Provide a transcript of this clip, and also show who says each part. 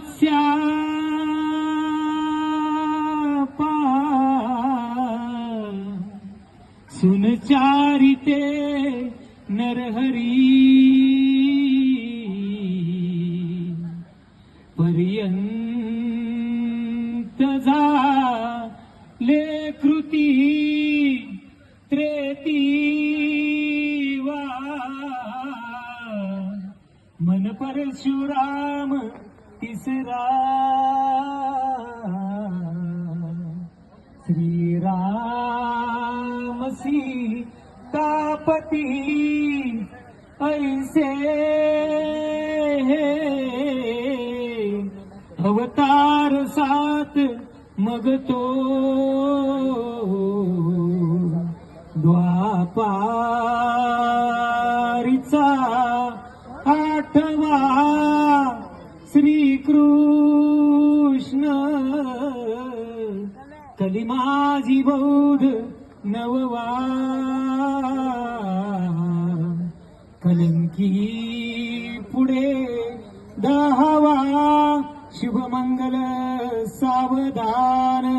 Speaker 1: तस्या सुनचारिते नरहरी। पर्यंत ले कृती त्रेतीवा। मन परशुराम तिसरा श्रीराम सीतापती ऐसे अवतार सात मग तो द्वापारीचा आठवा श्रीकृष्ण। कलिमाजी बौद्ध नववा कलंकी पुढे दहावा। शुभमंगल सावधान।